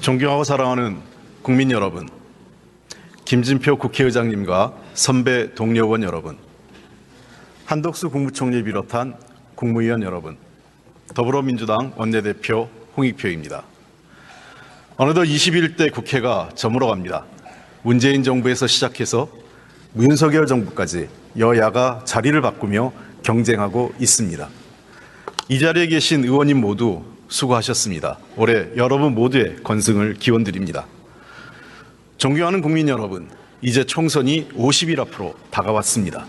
존경하고 사랑하는 국민 여러분, 김진표 국회의장님과 선배 동료 의원 여러분, 한덕수 국무총리 비롯한 국무위원 여러분, 더불어민주당 원내대표 홍익표입니다. 어느덧 21대 국회가 저물어갑니다. 문재인 정부에서 시작해서 윤석열 정부까지 여야가 자리를 바꾸며 경쟁하고 있습니다. 이 자리에 계신 의원님 모두 수고하셨습니다. 올해 여러분 모두의 건승을 기원드립니다. 존경하는 국민 여러분, 이제 총선이 50일 앞으로 다가왔습니다.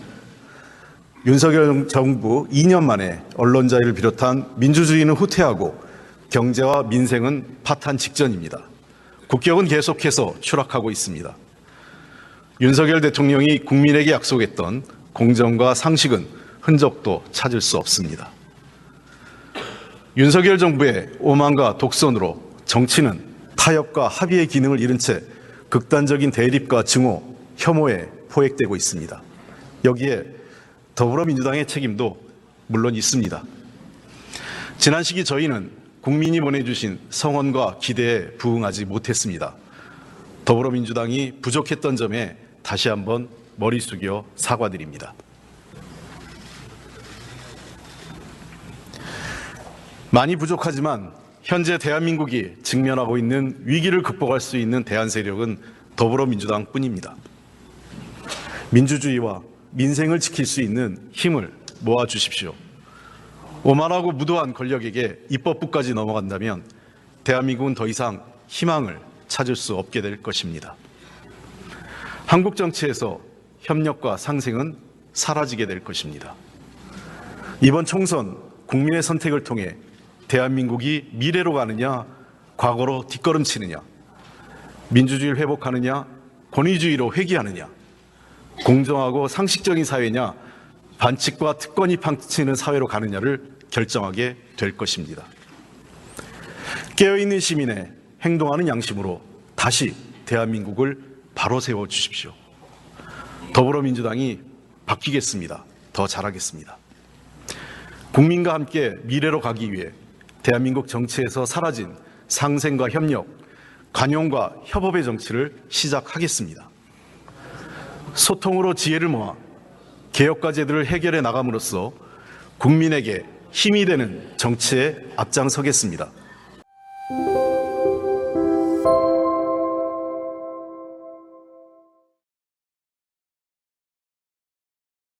윤석열 정부 2년 만에 언론자유를 비롯한 민주주의는 후퇴하고 경제와 민생은 파탄 직전입니다. 국격은 계속해서 추락하고 있습니다. 윤석열 대통령이 국민에게 약속했던 공정과 상식은 흔적도 찾을 수 없습니다. 윤석열 정부의 오만과 독선으로 정치는 타협과 합의의 기능을 잃은 채 극단적인 대립과 증오, 혐오에 포획되고 있습니다. 여기에 더불어민주당의 책임도 물론 있습니다. 지난 시기 저희는 국민이 보내주신 성원과 기대에 부응하지 못했습니다. 더불어민주당이 부족했던 점에 다시 한번 머리 숙여 사과드립니다. 많이 부족하지만 현재 대한민국이 직면하고 있는 위기를 극복할 수 있는 대안 세력은 더불어민주당 뿐입니다. 민주주의와 민생을 지킬 수 있는 힘을 모아 주십시오. 오만하고 무도한 권력에게 입법부까지 넘어간다면 대한민국은 더 이상 희망을 찾을 수 없게 될 것입니다. 한국 정치에서 협력과 상생은 사라지게 될 것입니다. 이번 총선 국민의 선택을 통해 대한민국이 미래로 가느냐, 과거로 뒷걸음치느냐, 민주주의를 회복하느냐, 권위주의로 회귀하느냐, 공정하고 상식적인 사회냐, 반칙과 특권이 팡치는 사회로 가느냐를 결정하게 될 것입니다. 깨어있는 시민의 행동하는 양심으로 다시 대한민국을 바로 세워 주십시오. 더불어민주당이 바뀌겠습니다. 더 잘하겠습니다. 국민과 함께 미래로 가기 위해 대한민국 정치에서 사라진 상생과 협력, 관용과 협업의 정치를 시작하겠습니다. 소통으로 지혜를 모아 개혁 과제들을 해결해 나감으로써 국민에게 힘이 되는 정치에 앞장서겠습니다.